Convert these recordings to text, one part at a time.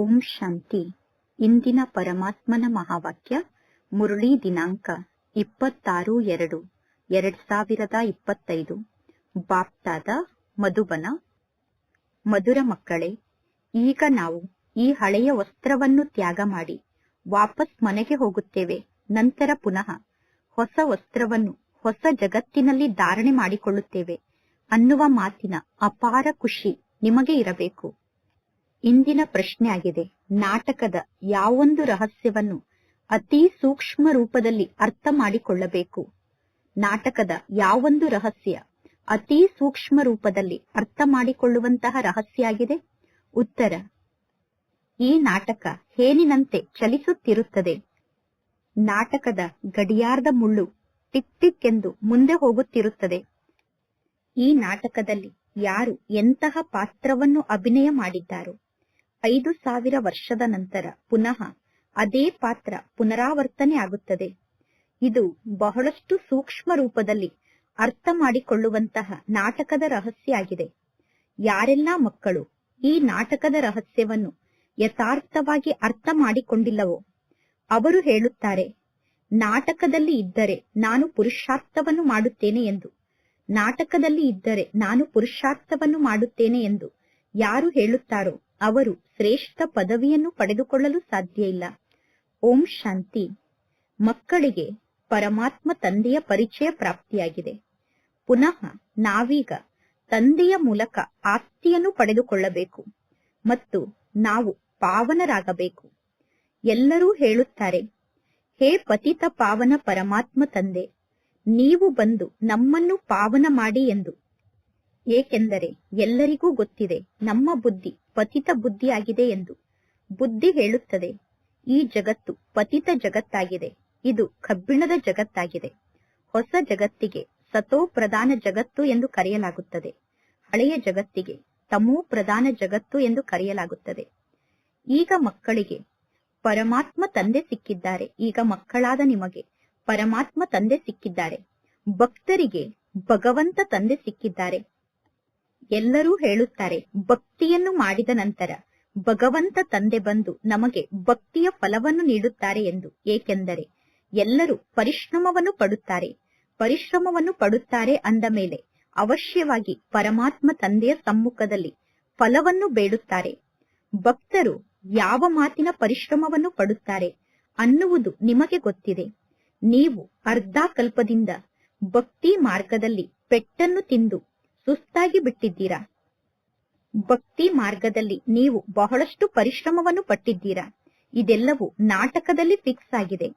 ಓಂ ಶಾಂತಿ. ಇಂದಿನ ಪರಮಾತ್ಮನ ಮಹಾವಾಕ್ಯ, ಮುರುಳಿ ದಿನಾಂಕ ಇಪ್ಪತ್ತಾರು ಎರಡು, ಎರಡ್ ಸಾವಿರದ ಇಪ್ಪತ್ತೈದು. ಬಾಪ್ತಾದ ಮಧುಬನ, ಮಧುರ ಮಕ್ಕಳೇ, ಈಗ ನಾವು ಈ ಹಳೆಯ ವಸ್ತ್ರವನ್ನು ತ್ಯಾಗ ಮಾಡಿ ವಾಪಸ್ ಮನೆಗೆ ಹೋಗುತ್ತೇವೆ. ನಂತರ ಪುನಃ ಹೊಸ ವಸ್ತ್ರವನ್ನು ಹೊಸ ಜಗತ್ತಿನಲ್ಲಿ ಧಾರಣೆ ಮಾಡಿಕೊಳ್ಳುತ್ತೇವೆ ಅನ್ನುವ ಮಾತಿನ ಅಪಾರ ಖುಷಿ ನಿಮಗೆ ಇರಬೇಕು. ಇಂದಿನ ಪ್ರಶ್ನೆ ಆಗಿದೆ ನಾಟಕದ ಯಾವೊಂದು ರಹಸ್ಯವನ್ನು ಅತಿ ಸೂಕ್ಷ್ಮ ರೂಪದಲ್ಲಿ ಅರ್ಥ ಮಾಡಿಕೊಳ್ಳಬೇಕು. ನಾಟಕದ ಯಾವೊಂದು ರಹಸ್ಯ ಅತಿ ಸೂಕ್ಷ್ಮ ರೂಪದಲ್ಲಿ ಅರ್ಥ ಮಾಡಿಕೊಳ್ಳುವಂತಹ ರಹಸ್ಯ ಆಗಿದೆ ಉತ್ತರ. ಈ ನಾಟಕ ಹೇನಿನಂತೆ ಚಲಿಸುತ್ತಿರುತ್ತದೆ. ನಾಟಕದ ಗಡಿಯಾರದ ಮುಳ್ಳು ಟಿಕ್ ಟಿಕ್ ಎಂದು ಮುಂದೆ ಹೋಗುತ್ತಿರುತ್ತದೆ. ಈ ನಾಟಕದಲ್ಲಿ ಯಾರು ಎಂತಹ ಪಾತ್ರವನ್ನು ಅಭಿನಯ ಮಾಡಿದ್ದಾರೋ? ಐದು ಸಾವಿರ ವರ್ಷದ ನಂತರ ಪುನಃ ಅದೇ ಪಾತ್ರ ಪುನರಾವರ್ತನೆ ಆಗುತ್ತದೆ. ಇದು ಬಹಳಷ್ಟು ಸೂಕ್ಷ್ಮ ರೂಪದಲ್ಲಿ ಅರ್ಥ ಮಾಡಿಕೊಳ್ಳುವಂತಹ ನಾಟಕದ ರಹಸ್ಯ ಆಗಿದೆ. ಯಾರೆಲ್ಲಾ ಮಕ್ಕಳು ಈ ನಾಟಕದ ರಹಸ್ಯವನ್ನು ಯಥಾರ್ಥವಾಗಿ ಅರ್ಥ ಮಾಡಿಕೊಂಡಿಲ್ಲವೋ, ಅವರು ಹೇಳುತ್ತಾರೆ, ನಾಟಕದಲ್ಲಿ ಇದ್ದರೆ ನಾನು ಪುರುಷಾರ್ಥವನ್ನು ಮಾಡುತ್ತೇನೆ ಎಂದು. ನಾಟಕದಲ್ಲಿ ಇದ್ದರೆ ನಾನು ಪುರುಷಾರ್ಥವನ್ನು ಮಾಡುತ್ತೇನೆ ಎಂದು ಯಾರು ಹೇಳುತ್ತಾರೋ ಅವರು ಶ್ರೇಷ್ಠ ಪದವಿಯನ್ನು ಪಡೆದುಕೊಳ್ಳಲು ಸಾಧ್ಯ ಇಲ್ಲ. ಓಂ ಶಾಂತಿ. ಮಕ್ಕಳಿಗೆ ಪರಮಾತ್ಮ ತಂದೆಯ ಪರಿಚಯ ಪ್ರಾಪ್ತಿಯಾಗಿದೆ. ಪುನಃ ನಾವೀಗ ತಂದೆಯ ಮೂಲಕ ಆಸ್ತಿಯನ್ನು ಪಡೆದುಕೊಳ್ಳಬೇಕು ಮತ್ತು ನಾವು ಪಾವನರಾಗಬೇಕು. ಎಲ್ಲರೂ ಹೇಳುತ್ತಾರೆ, ಹೇ ಪತಿತ ಪಾವನ ಪರಮಾತ್ಮ ತಂದೆ, ನೀವು ಬಂದು ನಮ್ಮನ್ನು ಪಾವನ ಮಾಡಿ ಎಂದು. ಏಕೆಂದರೆ ಎಲ್ಲರಿಗೂ ಗೊತ್ತಿದೆ ನಮ್ಮ ಬುದ್ಧಿ ಪತಿತ ಬುದ್ಧಿಯಾಗಿದೆ ಎಂದು. ಬುದ್ಧಿ ಹೇಳುತ್ತದೆ, ಈ ಜಗತ್ತು ಪತಿತ ಜಗತ್ತಾಗಿದೆ, ಇದು ಕಬ್ಬಿಣದ ಜಗತ್ತಾಗಿದೆ. ಹೊಸ ಜಗತ್ತಿಗೆ ಸತೋ ಪ್ರಧಾನ ಜಗತ್ತು ಎಂದು ಕರೆಯಲಾಗುತ್ತದೆ. ಹಳೆಯ ಜಗತ್ತಿಗೆ ತಮೋ ಪ್ರಧಾನ ಜಗತ್ತು ಎಂದು ಕರೆಯಲಾಗುತ್ತದೆ. ಈಗ ಮಕ್ಕಳಿಗೆ ಪರಮಾತ್ಮ ತಂದೆ ಸಿಕ್ಕಿದ್ದಾರೆ. ಈಗ ಮಕ್ಕಳಾದ ನಿಮಗೆ ಪರಮಾತ್ಮ ತಂದೆ ಸಿಕ್ಕಿದ್ದಾರೆ. ಭಕ್ತರಿಗೆ ಭಗವಂತ ತಂದೆ ಸಿಕ್ಕಿದ್ದಾರೆ. ಎಲ್ಲರೂ ಹೇಳುತ್ತಾರೆ, ಭಕ್ತಿಯನ್ನು ಮಾಡಿದ ನಂತರ ಭಗವಂತ ತಂದೆ ಬಂದು ನಮಗೆ ಭಕ್ತಿಯ ಫಲವನ್ನು ನೀಡುತ್ತಾರೆ ಎಂದು. ಏಕೆಂದರೆ ಎಲ್ಲರೂ ಪರಿಶ್ರಮವನ್ನು ಪಡುತ್ತಾರೆ ಪರಿಶ್ರಮವನ್ನು ಪಡುತ್ತಾರೆ ಅಂದ ಮೇಲೆ ಅವಶ್ಯವಾಗಿ ಪರಮಾತ್ಮ ತಂದೆಯ ಸಮ್ಮುಖದಲ್ಲಿ ಫಲವನ್ನು ಬೇಡುತ್ತಾರೆ. ಭಕ್ತರು ಯಾವ ಮಾತಿನ ಪರಿಶ್ರಮವನ್ನು ಪಡುತ್ತಾರೆ ಅನ್ನುವುದು ನಿಮಗೆ ಗೊತ್ತಿದೆ. ನೀವು ಅರ್ಧ ಕಲ್ಪದಿಂದ ಭಕ್ತಿ ಮಾರ್ಗದಲ್ಲಿ ಪೆಟ್ಟನ್ನು ತಿಂದು ಸುಸ್ತಾಗಿ ಬಿಟ್ಟಿದ್ದೀರಾ? ಭಕ್ತಿ ಮಾರ್ಗದಲ್ಲಿ ನೀವು ಬಹಳಷ್ಟು ಪರಿಶ್ರಮವನ್ನು ಪಟ್ಟಿದ್ದೀರಾ? ಇದೆಲ್ಲವೂ ನಾಟಕದಲ್ಲಿ ಫಿಕ್ಸ್ ಆಗಿದೆ.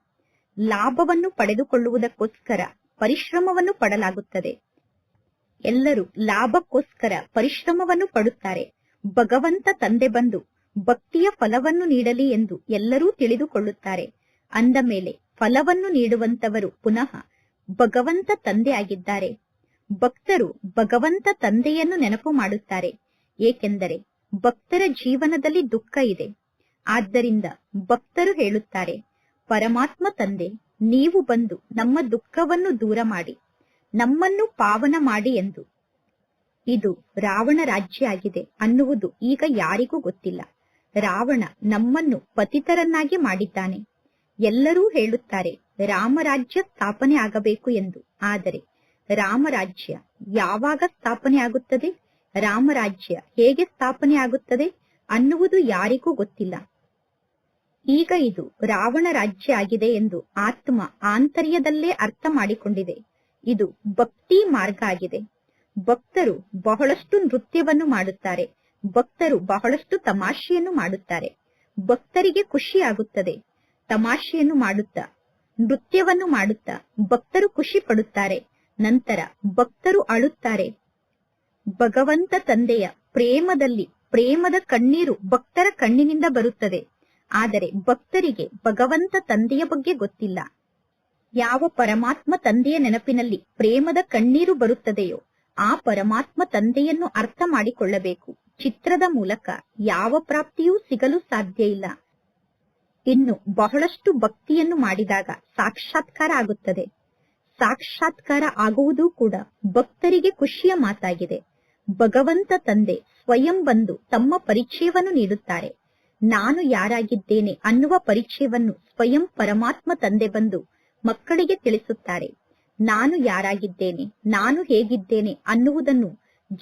ಲಾಭವನ್ನು ಪಡೆದುಕೊಳ್ಳುವುದಕ್ಕೋಸ್ಕರ ಪರಿಶ್ರಮವನ್ನು ಪಡಲಾಗುತ್ತದೆ. ಎಲ್ಲರೂ ಲಾಭಕ್ಕೋಸ್ಕರ ಪರಿಶ್ರಮವನ್ನು ಪಡುತ್ತಾರೆ. ಭಗವಂತ ತಂದೆ ಬಂದು ಭಕ್ತಿಯ ಫಲವನ್ನು ನೀಡಲಿ ಎಂದು ಎಲ್ಲರೂ ತಿಳಿದುಕೊಳ್ಳುತ್ತಾರೆ. ಅಂದ ಮೇಲೆ ಫಲವನ್ನು ನೀಡುವಂತವರು ಪುನಃ ಭಗವಂತ ತಂದೆ ಆಗಿದ್ದಾರೆ. ಭಕ್ತರು ಭಗವಂತ ತಂದೆಯನ್ನು ನೆನಪು ಮಾಡುತ್ತಾರೆ. ಏಕೆಂದರೆ ಭಕ್ತರ ಜೀವನದಲ್ಲಿ ದುಃಖ ಇದೆ. ಆದ್ದರಿಂದ ಭಕ್ತರು ಹೇಳುತ್ತಾರೆ, ಪರಮಾತ್ಮ ತಂದೆ, ನೀವು ಬಂದು ನಮ್ಮ ದುಃಖವನ್ನು ದೂರ ಮಾಡಿ, ನಮ್ಮನ್ನು ಪಾವನ ಮಾಡಿ ಎಂದು. ಇದು ರಾವಣ ರಾಜ್ಯ ಆಗಿದೆ ಅನ್ನುವುದು ಈಗ ಯಾರಿಗೂ ಗೊತ್ತಿಲ್ಲ. ರಾವಣ ನಮ್ಮನ್ನು ಪತಿತರನ್ನಾಗಿ ಮಾಡಿದ್ದಾನೆ. ಎಲ್ಲರೂ ಹೇಳುತ್ತಾರೆ ರಾಮರಾಜ್ಯ ಸ್ಥಾಪನೆ ಆಗಬೇಕು ಎಂದು. ಆದರೆ ರಾಮರಾಜ್ಯ ಯಾವಾಗ ಸ್ಥಾಪನೆ ಆಗುತ್ತದೆ? ರಾಮರಾಜ್ಯ ಹೇಗೆ ಸ್ಥಾಪನೆ ಆಗುತ್ತದೆ ಅನ್ನುವುದು ಯಾರಿಗೂ ಗೊತ್ತಿಲ್ಲ. ಈಗ ಇದು ರಾವಣ ರಾಜ್ಯ ಆಗಿದೆ ಎಂದು ಆತ್ಮ ಆಂತರ್ಯದಲ್ಲೇ ಅರ್ಥ ಮಾಡಿಕೊಂಡಿದೆ. ಇದು ಭಕ್ತಿ ಮಾರ್ಗ ಆಗಿದೆ. ಭಕ್ತರು ಬಹಳಷ್ಟು ನೃತ್ಯವನ್ನು ಮಾಡುತ್ತಾರೆ. ಭಕ್ತರು ಬಹಳಷ್ಟು ತಮಾಷೆಯನ್ನು ಮಾಡುತ್ತಾರೆ. ಭಕ್ತರಿಗೆ ಖುಷಿ ಆಗುತ್ತದೆ ತಮಾಷೆಯನ್ನು ಮಾಡುತ್ತಾ, ನೃತ್ಯವನ್ನು ಮಾಡುತ್ತಾ ಭಕ್ತರು ಖುಷಿ ಪಡುತ್ತಾರೆ. ನಂತರ ಭಕ್ತರು ಅಳುತ್ತಾರೆ. ಭಗವಂತ ತಂದೆಯ ಪ್ರೇಮದಲ್ಲಿ, ಪ್ರೇಮದ ಕಣ್ಣೀರು ಭಕ್ತರ ಕಣ್ಣಿನಿಂದ ಬರುತ್ತದೆ. ಆದರೆ ಭಕ್ತರಿಗೆ ಭಗವಂತ ತಂದೆಯ ಬಗ್ಗೆ ಗೊತ್ತಿಲ್ಲ. ಯಾವ ಪರಮಾತ್ಮ ತಂದೆಯ ನೆನಪಿನಲ್ಲಿ ಪ್ರೇಮದ ಕಣ್ಣೀರು ಬರುತ್ತದೆಯೋ, ಆ ಪರಮಾತ್ಮ ತಂದೆಯನ್ನು ಅರ್ಥ ಮಾಡಿಕೊಳ್ಳಬೇಕು. ಚಿತ್ರದ ಮೂಲಕ ಯಾವ ಪ್ರಾಪ್ತಿಯೂ ಸಿಗಲು ಸಾಧ್ಯ ಇಲ್ಲ. ಇನ್ನು ಬಹಳಷ್ಟು ಭಕ್ತಿಯನ್ನು ಮಾಡಿದಾಗ ಸಾಕ್ಷಾತ್ಕಾರ ಆಗುತ್ತದೆ. ಸಾಕ್ಷಾತ್ಕಾರ ಆಗುವುದೂ ಕೂಡ ಭಕ್ತರಿಗೆ ಖುಷಿಯ ಮಾತಾಗಿದೆ. ಭಗವಂತ ತಂದೆ ಸ್ವಯಂ ಬಂದು ತಮ್ಮ ಪರಿಚಯವನ್ನು ನೀಡುತ್ತಾರೆ. ನಾನು ಯಾರಾಗಿದ್ದೇನೆ ಅನ್ನುವ ಪರಿಚಯವನ್ನು ಸ್ವಯಂ ಪರಮಾತ್ಮ ತಂದೆ ಬಂದು ಮಕ್ಕಳಿಗೆ ತಿಳಿಸುತ್ತಾರೆ. ನಾನು ಯಾರಾಗಿದ್ದೇನೆ, ನಾನು ಹೇಗಿದ್ದೇನೆ ಅನ್ನುವುದನ್ನು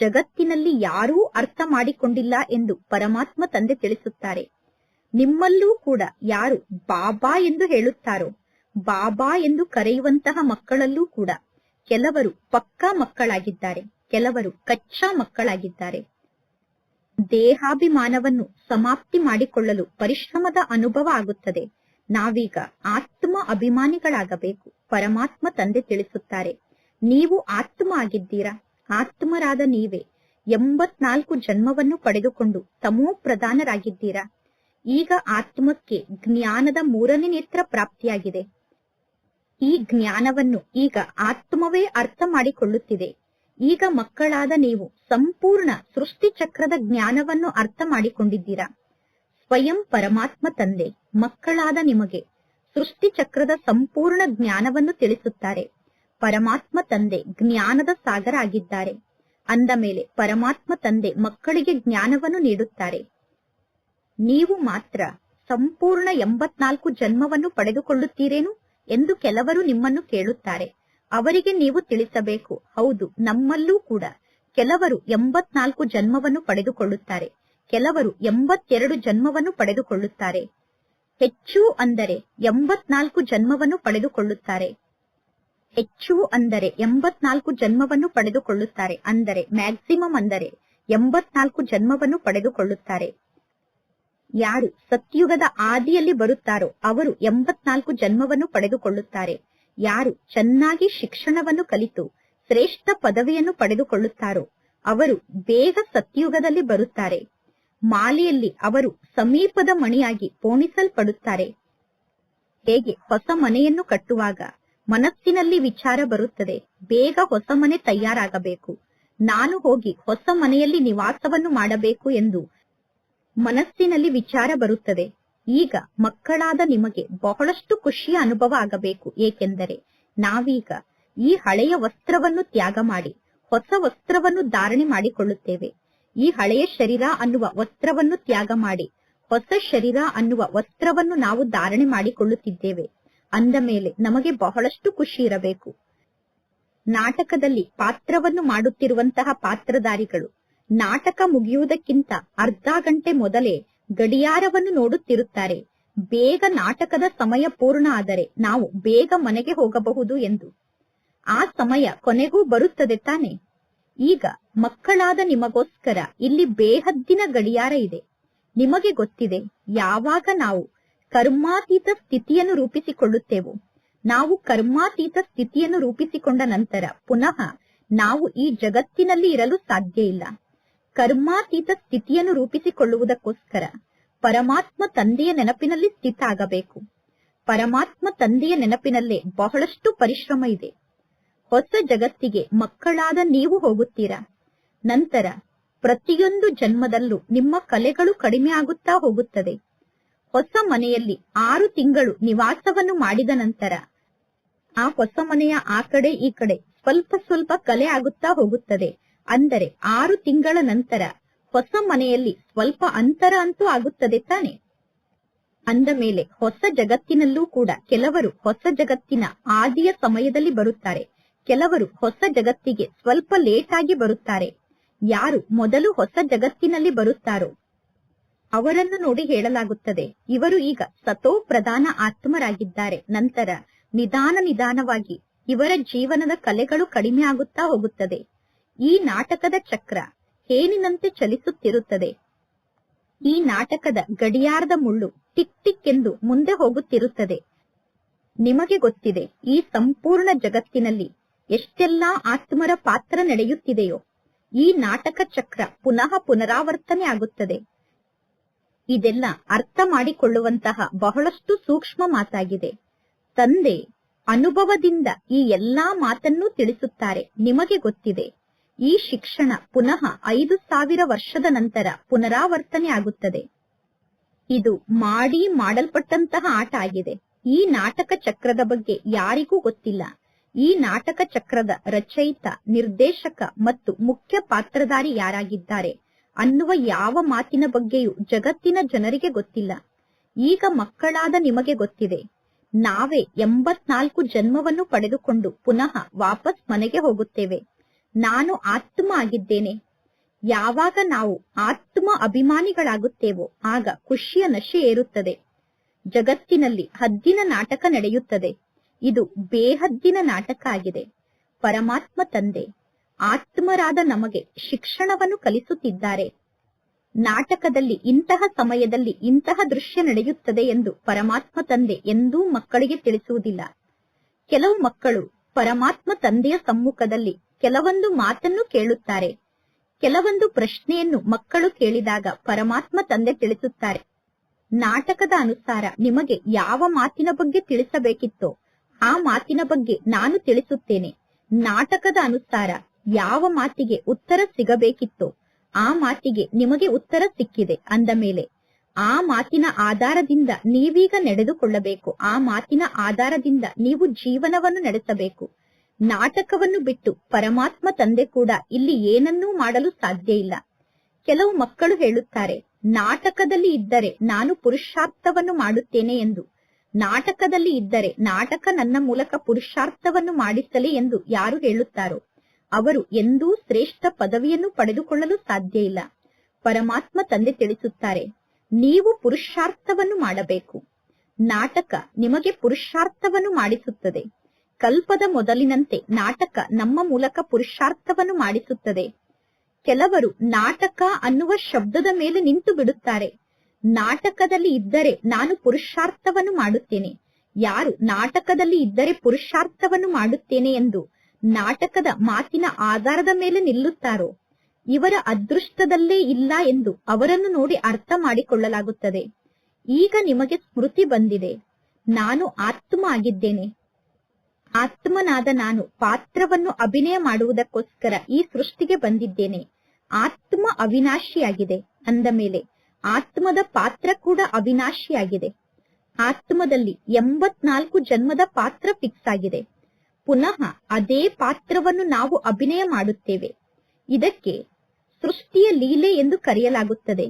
ಜಗತ್ತಿನಲ್ಲಿ ಯಾರೂ ಅರ್ಥ ಮಾಡಿಕೊಂಡಿಲ್ಲ ಎಂದು ಪರಮಾತ್ಮ ತಂದೆ ತಿಳಿಸುತ್ತಾರೆ. ನಿಮ್ಮಲ್ಲೂ ಕೂಡ ಯಾರು ಬಾಬಾ ಎಂದು ಹೇಳುತ್ತಾರೋ ಬಾಬಾ ಎಂದು ಕರೆಯುವಂತಹ ಮಕ್ಕಳಲ್ಲೂ ಕೂಡ ಕೆಲವರು ಪಕ್ಕಾ ಮಕ್ಕಳಾಗಿದ್ದಾರೆ, ಕೆಲವರು ಕಚ್ಚಾ ಮಕ್ಕಳಾಗಿದ್ದಾರೆ. ದೇಹಾಭಿಮಾನವನ್ನು ಸಮಾಪ್ತಿ ಮಾಡಿಕೊಳ್ಳಲು ಪರಿಶ್ರಮದ ಅನುಭವ ಆಗುತ್ತದೆ. ನಾವೀಗ ಆತ್ಮ ಅಭಿಮಾನಿಗಳಾಗಬೇಕು, ಪರಮಾತ್ಮ ತಂದೆ ತಿಳಿಸುತ್ತಾರೆ. ನೀವು ಆತ್ಮ ಆಗಿದ್ದೀರಾ? ಆತ್ಮರಾದ ನೀವೇ ಎಂಬತ್ನಾಲ್ಕು ಜನ್ಮವನ್ನು ಪಡೆದುಕೊಂಡು ತಮೋ ಪ್ರಧಾನರಾಗಿದ್ದೀರಾ? ಈಗ ಆತ್ಮಕ್ಕೆ ಜ್ಞಾನದ ಮೂರನೇ ನೇತ್ರ ಪ್ರಾಪ್ತಿಯಾಗಿದೆ. ಈ ಜ್ಞಾನವನ್ನು ಈಗ ಆತ್ಮವೇ ಅರ್ಥ ಮಾಡಿಕೊಳ್ಳುತ್ತಿದೆ. ಈಗ ಮಕ್ಕಳಾದ ನೀವು ಸಂಪೂರ್ಣ ಸೃಷ್ಟಿ ಚಕ್ರದ ಜ್ಞಾನವನ್ನು ಅರ್ಥ ಮಾಡಿಕೊಂಡಿದ್ದೀರಾ? ಸ್ವಯಂ ಪರಮಾತ್ಮ ತಂದೆ, ಮಕ್ಕಳಾದ ನಿಮಗೆ ಸೃಷ್ಟಿ ಚಕ್ರದ ಸಂಪೂರ್ಣ ಜ್ಞಾನವನ್ನು ತಿಳಿಸುತ್ತಾರೆ. ಪರಮಾತ್ಮ ತಂದೆ ಜ್ಞಾನದ ಸಾಗರ ಆಗಿದ್ದಾರೆ. ಅಂದ ಮೇಲೆ ಪರಮಾತ್ಮ ತಂದೆ ಮಕ್ಕಳಿಗೆ ಜ್ಞಾನವನ್ನು ನೀಡುತ್ತಾರೆ. ನೀವು ಮಾತ್ರ ಸಂಪೂರ್ಣ ಎಂಬತ್ನಾಲ್ಕು ಜನ್ಮವನ್ನು ಪಡೆದುಕೊಳ್ಳುತ್ತೀರೇನು? ಎಂದು ಕೆಲವರು ನಿಮ್ಮನ್ನು ಕೇಳುತ್ತಾರೆ. ಅವರಿಗೆ ನೀವು ತಿಳಿಸಬೇಕು, ಹೌದು, ನಮ್ಮಲ್ಲೂ ಕೂಡ. ಕೆಲವರು ಎಂಬತ್ನಾಲ್ಕು ಜನ್ಮವನ್ನು ಪಡೆದುಕೊಳ್ಳುತ್ತಾರೆ. ಕೆಲವರು ಎಂಬತ್ತೆರಡು ಜನ್ಮವನ್ನು ಪಡೆದುಕೊಳ್ಳುತ್ತಾರೆ. ಹೆಚ್ಚು ಅಂದರೆ ಎಂಬತ್ನಾಲ್ಕು ಜನ್ಮವನ್ನು ಪಡೆದುಕೊಳ್ಳುತ್ತಾರೆ. ಹೆಚ್ಚು ಅಂದರೆ ಎಂಬತ್ನಾಲ್ಕು ಜನ್ಮವನ್ನು ಪಡೆದುಕೊಳ್ಳುತ್ತಾರೆ. ಅಂದರೆ ಮ್ಯಾಕ್ಸಿಮಮ್ ಅಂದರೆ ಎಂಬತ್ನಾಲ್ಕು ಜನ್ಮವನ್ನು ಪಡೆದುಕೊಳ್ಳುತ್ತಾರೆ. ಯಾರು ಸತ್ಯುಗದ ಆದಿಯಲ್ಲಿ ಬರುತ್ತಾರೋ ಅವರು ಎಂಬತ್ನಾಲ್ಕು ಜನ್ಮವನ್ನು ಪಡೆದುಕೊಳ್ಳುತ್ತಾರೆ. ಯಾರು ಚೆನ್ನಾಗಿ ಶಿಕ್ಷಣವನ್ನು ಕಲಿತು ಶ್ರೇಷ್ಠ ಪದವಿಯನ್ನು ಪಡೆದುಕೊಳ್ಳುತ್ತಾರೋ ಅವರು ಬೇಗ ಸತ್ಯುಗದಲ್ಲಿ ಬರುತ್ತಾರೆ. ಮಾಲೆಯಲ್ಲಿ ಅವರು ಸಮೀಪದ ಮಣಿಯಾಗಿ ಪೋಣಿಸಲ್ಪಡುತ್ತಾರೆ. ಹೇಗೆ ಹೊಸ ಮನೆಯನ್ನು ಕಟ್ಟುವಾಗ ಮನಸ್ಸಿನಲ್ಲಿ ವಿಚಾರ ಬರುತ್ತದೆ. ಬೇಗ ಹೊಸ ಮನೆ ತಯಾರಾಗಬೇಕು. ನಾನು ಹೋಗಿ ಹೊಸ ಮನೆಯಲ್ಲಿ ನಿವಾಸವನ್ನು ಮಾಡಬೇಕು ಎಂದು ಮನಸ್ಸಿನಲ್ಲಿ ವಿಚಾರ ಬರುತ್ತದೆ. ಈಗ ಮಕ್ಕಳಾದ ನಿಮಗೆ ಬಹಳಷ್ಟು ಖುಷಿಯ ಅನುಭವ ಆಗಬೇಕು. ಏಕೆಂದರೆ ನಾವೀಗ ಈ ಹಳೆಯ ವಸ್ತ್ರವನ್ನು ತ್ಯಾಗ ಮಾಡಿ, ಹೊಸ ವಸ್ತ್ರವನ್ನು ಧಾರಣೆ ಮಾಡಿಕೊಳ್ಳುತ್ತೇವೆ. ಈ ಹಳೆಯ ಶರೀರ ಅನ್ನುವ ವಸ್ತ್ರವನ್ನು ತ್ಯಾಗ ಮಾಡಿ, ಹೊಸ ಶರೀರ ಅನ್ನುವ ವಸ್ತ್ರವನ್ನು ನಾವು ಧಾರಣೆ ಮಾಡಿಕೊಳ್ಳುತ್ತಿದ್ದೇವೆ. ಅಂದ ಮೇಲೆ ನಮಗೆ ಬಹಳಷ್ಟು ಖುಷಿ ಇರಬೇಕು. ನಾಟಕದಲ್ಲಿ ಪಾತ್ರವನ್ನು ಮಾಡುತ್ತಿರುವಂತಹ ಪಾತ್ರಧಾರಿಗಳು ನಾಟಕ ಮುಗಿಯುವುದಕ್ಕಿಂತ ಅರ್ಧ ಗಂಟೆ ಮೊದಲೇ ಗಡಿಯಾರವನ್ನು ನೋಡುತ್ತಿರುತ್ತಾರೆ. ಬೇಗ ನಾಟಕದ ಸಮಯ ಪೂರ್ಣ ಆದರೆ ನಾವು ಬೇಗ ಮನೆಗೆ ಹೋಗಬಹುದು ಎಂದು. ಆ ಸಮಯ ಕೊನೆಗೂ ಬರುತ್ತದೆ ತಾನೆ. ಈಗ ಮಕ್ಕಳಾದ ನಿಮಗೋಸ್ಕರ ಇಲ್ಲಿ ಬೇಹದ್ದಿನ ಗಡಿಯಾರ ಇದೆ. ನಿಮಗೆ ಗೊತ್ತಿದೆ, ಯಾವಾಗ ನಾವು ಕರ್ಮಾತೀತ ಸ್ಥಿತಿಯನ್ನು ರೂಪಿಸಿಕೊಳ್ಳುತ್ತೇವೋ. ನಾವು ಕರ್ಮಾತೀತ ಸ್ಥಿತಿಯನ್ನು ರೂಪಿಸಿಕೊಂಡ ನಂತರ ಪುನಃ ನಾವು ಈ ಜಗತ್ತಿನಲ್ಲಿ ಇರಲು ಸಾಧ್ಯ ಇಲ್ಲ ಕರ್ಮಾತೀತ ಸ್ಥಿತಿಯನ್ನು ರೂಪಿಸಿಕೊಳ್ಳುವುದಕ್ಕೋಸ್ಕರ ಪರಮಾತ್ಮ ತಂದೆಯ ನೆನಪಿನಲ್ಲಿ ಸ್ಥಿತ ಆಗಬೇಕು ಪರಮಾತ್ಮ ತಂದೆಯ ನೆನಪಿನಲ್ಲೇ ಬಹಳಷ್ಟು ಪರಿಶ್ರಮ ಇದೆ. ಹೊಸ ಜಗತ್ತಿಗೆ ಮಕ್ಕಳಾದ ನೀವು ಹೋಗುತ್ತೀರಾ? ನಂತರ ಪ್ರತಿಯೊಂದು ಜನ್ಮದಲ್ಲೂ ನಿಮ್ಮ ಕಲೆಗಳು ಕಡಿಮೆ ಆಗುತ್ತಾ ಹೋಗುತ್ತದೆ. ಹೊಸ ಮನೆಯಲ್ಲಿ ಆರು ತಿಂಗಳು ನಿವಾಸವನ್ನು ಮಾಡಿದ ನಂತರ ಆ ಹೊಸ ಮನೆಯ ಆ ಕಡೆ ಈ ಕಡೆ ಸ್ವಲ್ಪ ಸ್ವಲ್ಪ ಕಲೆ ಆಗುತ್ತಾ ಹೋಗುತ್ತದೆ. ಅಂದರೆ ಆರು ತಿಂಗಳ ನಂತರ ಹೊಸ ಮನೆಯಲ್ಲಿ ಸ್ವಲ್ಪ ಅಂತರ ಅಂತೂ ಆಗುತ್ತದೆ ತಾನೆ. ಅಂದ ಮೇಲೆ ಹೊಸ ಜಗತ್ತಿನಲ್ಲೂ ಕೂಡ ಕೆಲವರು ಹೊಸ ಜಗತ್ತಿನ ಆದಿಯ ಸಮಯದಲ್ಲಿ ಬರುತ್ತಾರೆ. ಕೆಲವರು ಹೊಸ ಜಗತ್ತಿಗೆ ಸ್ವಲ್ಪ ಲೇಟ್ ಆಗಿ ಬರುತ್ತಾರೆ. ಯಾರು ಮೊದಲು ಹೊಸ ಜಗತ್ತಿನಲ್ಲಿ ಬರುತ್ತಾರೋ? ಅವರನ್ನು ನೋಡಿ ಹೇಳಲಾಗುತ್ತದೆ. ಇವರು ಈಗ ಸತೋ ಪ್ರಧಾನ ಆತ್ಮರಾಗಿದ್ದಾರೆ. ನಂತರ ನಿಧಾನ ನಿಧಾನವಾಗಿ ಇವರ ಜೀವನದ ಕಲೆಗಳು ಕಡಿಮೆ ಆಗುತ್ತಾ ಹೋಗುತ್ತದೆ. ಈ ನಾಟಕದ ಚಕ್ರ ಏನಿನಂತೆ ಚಲಿಸುತ್ತಿರುತ್ತದೆ. ಈ ನಾಟಕದ ಗಡಿಯಾರದ ಮುಳ್ಳು ಟಿಕ್ ಟಿಕ್ ಎಂದು ಮುಂದೆ ಹೋಗುತ್ತಿರುತ್ತದೆ. ನಿಮಗೆ ಗೊತ್ತಿದೆ, ಈ ಸಂಪೂರ್ಣ ಜಗತ್ತಿನಲ್ಲಿ ಎಷ್ಟೆಲ್ಲಾ ಆತ್ಮರ ಪಾತ್ರ ನಡೆಯುತ್ತಿದೆಯೋ, ಈ ನಾಟಕ ಚಕ್ರ ಪುನಃ ಪುನರಾವರ್ತನೆ ಆಗುತ್ತದೆ. ಇದೆಲ್ಲ ಅರ್ಥ ಮಾಡಿಕೊಳ್ಳುವಂತಹ ಬಹಳಷ್ಟು ಸೂಕ್ಷ್ಮ ಮಾತಾಗಿದೆ. ತಂದೆ ಅನುಭವದಿಂದ ಈ ಎಲ್ಲಾ ಮಾತನ್ನು ತಿಳಿಸುತ್ತಾರೆ, ನಿಮಗೆ ಗೊತ್ತಿದೆ. ಈ ಶಿಕ್ಷಣ ಪುನಃ ಐದು ಸಾವಿರ ವರ್ಷದ ನಂತರ ಪುನರಾವರ್ತನೆ ಆಗುತ್ತದೆ. ಇದು ಮಾಡಿ ಮಾಡಲ್ಪಟ್ಟಂತಹ ಆಟ ಆಗಿದೆ. ಈ ನಾಟಕ ಚಕ್ರದ ಬಗ್ಗೆ ಯಾರಿಗೂ ಗೊತ್ತಿಲ್ಲ. ಈ ನಾಟಕ ಚಕ್ರದ ರಚಯಿತ, ನಿರ್ದೇಶಕ ಮತ್ತು ಮುಖ್ಯ ಪಾತ್ರಧಾರಿ ಯಾರಾಗಿದ್ದಾರೆ ಅನ್ನುವ ಯಾವ ಮಾತಿನ ಬಗ್ಗೆಯೂ ಜಗತ್ತಿನ ಜನರಿಗೆ ಗೊತ್ತಿಲ್ಲ. ಈಗ ಮಕ್ಕಳಾದ ನಿಮಗೆ ಗೊತ್ತಿದೆ. ನಾವೇ ಎಂಬತ್ನಾಲ್ಕು ಜನ್ಮವನ್ನು ಪಡೆದುಕೊಂಡು ಪುನಃ ವಾಪಸ್ ಮನೆಗೆ ಹೋಗುತ್ತೇವೆ. ನಾನು ಆತ್ಮ ಆಗಿದ್ದೇನೆ. ಯಾವಾಗ ನಾವು ಆತ್ಮ ಅಭಿಮಾನಿಗಳಾಗುತ್ತೇವೋ ಆಗ ಖುಷಿಯ ನಶೆ ಏರುತ್ತದೆ. ಜಗತ್ತಿನಲ್ಲಿ ಹದ್ದಿನ ನಾಟಕ ನಡೆಯುತ್ತದೆ. ಇದು ಬೇಹದ್ದಿನ ನಾಟಕ ಆಗಿದೆ. ಪರಮಾತ್ಮ ತಂದೆ, ಆತ್ಮರಾದ ನಮಗೆ ಶಿಕ್ಷಣವನ್ನು ಕಲಿಸುತ್ತಿದ್ದಾರೆ. ನಾಟಕದಲ್ಲಿ ಇಂತಹ ಸಮಯದಲ್ಲಿ ಇಂತಹ ದೃಶ್ಯ ನಡೆಯುತ್ತದೆ ಎಂದು ಪರಮಾತ್ಮ ತಂದೆ ಎಂದೂ ಮಕ್ಕಳಿಗೆ ತಿಳಿಸುವುದಿಲ್ಲ. ಕೆಲವು ಮಕ್ಕಳು ಪರಮಾತ್ಮ ತಂದೆಯ ಸಮ್ಮುಖದಲ್ಲಿ ಕೆಲವೊಂದು ಮಾತನ್ನು ಕೇಳುತ್ತಾರೆ. ಕೆಲವೊಂದು ಪ್ರಶ್ನೆಯನ್ನು ಮಕ್ಕಳು ಕೇಳಿದಾಗ ಪರಮಾತ್ಮ ತಂದೆ ತಿಳಿಸುತ್ತಾರೆ. ನಾಟಕದ ಅನುಸಾರ ನಿಮಗೆ ಯಾವ ಮಾತಿನ ಬಗ್ಗೆ ತಿಳಿಸಬೇಕಿತ್ತೋ ಆ ಮಾತಿನ ಬಗ್ಗೆ ನಾನು ತಿಳಿಸುತ್ತೇನೆ. ನಾಟಕದ ಅನುಸಾರ ಯಾವ ಮಾತಿಗೆ ಉತ್ತರ ಸಿಗಬೇಕಿತ್ತೋ ಆ ಮಾತಿಗೆ ನಿಮಗೆ ಉತ್ತರ ಸಿಕ್ಕಿದೆ ಅಂದ ಮೇಲೆ, ಆ ಮಾತಿನ ಆಧಾರದಿಂದ ನೀವೀಗ ನಡೆದುಕೊಳ್ಳಬೇಕು. ಆ ಮಾತಿನ ಆಧಾರದಿಂದ ನೀವು ಜೀವನವನ್ನು ನಡೆಸಬೇಕು. ನಾಟಕವನ್ನು ಬಿಟ್ಟು ಪರಮಾತ್ಮ ತಂದೆ ಕೂಡ ಇಲ್ಲಿ ಏನನ್ನೂ ಮಾಡಲು ಸಾಧ್ಯ ಇಲ್ಲ. ಕೆಲವು ಮಕ್ಕಳು ಹೇಳುತ್ತಾರೆ, ನಾಟಕದಲ್ಲಿ ಇದ್ದರೆ ನಾನು ಪುರುಷಾರ್ಥವನ್ನು ಮಾಡುತ್ತೇನೆ ಎಂದು. ನಾಟಕದಲ್ಲಿ ಇದ್ದರೆ ನಾಟಕ ನನ್ನ ಮೂಲಕ ಪುರುಷಾರ್ಥವನ್ನು ಮಾಡಿಸಲಿ ಎಂದು ಯಾರು ಹೇಳುತ್ತಾರೋ, ಅವರು ಎಂದೂ ಶ್ರೇಷ್ಠ ಪದವಿಯನ್ನು ಪಡೆದುಕೊಳ್ಳಲು ಸಾಧ್ಯ ಇಲ್ಲ. ಪರಮಾತ್ಮ ತಂದೆ ತಿಳಿಸುತ್ತಾರೆ, ನೀವು ಪುರುಷಾರ್ಥವನ್ನು ಮಾಡಬೇಕು. ನಾಟಕ ನಿಮಗೆ ಪುರುಷಾರ್ಥವನ್ನು ಮಾಡಿಸುತ್ತದೆ. ಕಲ್ಪದ ಮೊದಲಿನಂತೆ ನಾಟಕ ನಮ್ಮ ಮೂಲಕ ಪುರುಷಾರ್ಥವನ್ನು ಮಾಡಿಸುತ್ತದೆ. ಕೆಲವರು ನಾಟಕ ಅನ್ನುವ ಶಬ್ದದ ಮೇಲೆ ನಿಂತು ಬಿಡುತ್ತಾರೆ. ನಾಟಕದಲ್ಲಿ ಇದ್ದರೆ ನಾನು ಪುರುಷಾರ್ಥವನ್ನು ಮಾಡುತ್ತೇನೆ. ಯಾರು ನಾಟಕದಲ್ಲಿ ಇದ್ದರೆ ಪುರುಷಾರ್ಥವನ್ನು ಮಾಡುತ್ತೇನೆ ಎಂದು ನಾಟಕದ ಮಾತಿನ ಆಧಾರದ ಮೇಲೆ ನಿಲ್ಲುತ್ತಾರೋ? ಇವರ ಅದೃಷ್ಟದಲ್ಲೇ ಇಲ್ಲ ಎಂದು ಅವರನ್ನು ನೋಡಿ ಅರ್ಥ ಮಾಡಿಕೊಳ್ಳಲಾಗುತ್ತದೆ. ಈಗ ನಿಮಗೆ ಸ್ಮೃತಿ ಬಂದಿದೆ. ನಾನು ಆತ್ಮ ಆಗಿದ್ದೇನೆ. ಆತ್ಮನಾದ ನಾನು ಪಾತ್ರವನ್ನು ಅಭಿನಯ ಮಾಡುವುದಕ್ಕೋಸ್ಕರ ಈ ಸೃಷ್ಟಿಗೆ ಬಂದಿದ್ದೇನೆ. ಆತ್ಮ ಅವಿನಾಶಿಯಾಗಿದೆ ಅಂದ ಮೇಲೆ ಆತ್ಮದ ಪಾತ್ರ ಕೂಡ ಅವಿನಾಶಿಯಾಗಿದೆ. ಆತ್ಮದಲ್ಲಿ ಎಂಬತ್ನಾಲ್ಕು ಜನ್ಮದ ಪಾತ್ರ ಫಿಕ್ಸ್ ಆಗಿದೆ. ಪುನಃ ಅದೇ ಪಾತ್ರವನ್ನು ನಾವು ಅಭಿನಯ ಮಾಡುತ್ತೇವೆ. ಇದಕ್ಕೆ ಸೃಷ್ಟಿಯ ಲೀಲೆ ಎಂದು ಕರೆಯಲಾಗುತ್ತದೆ.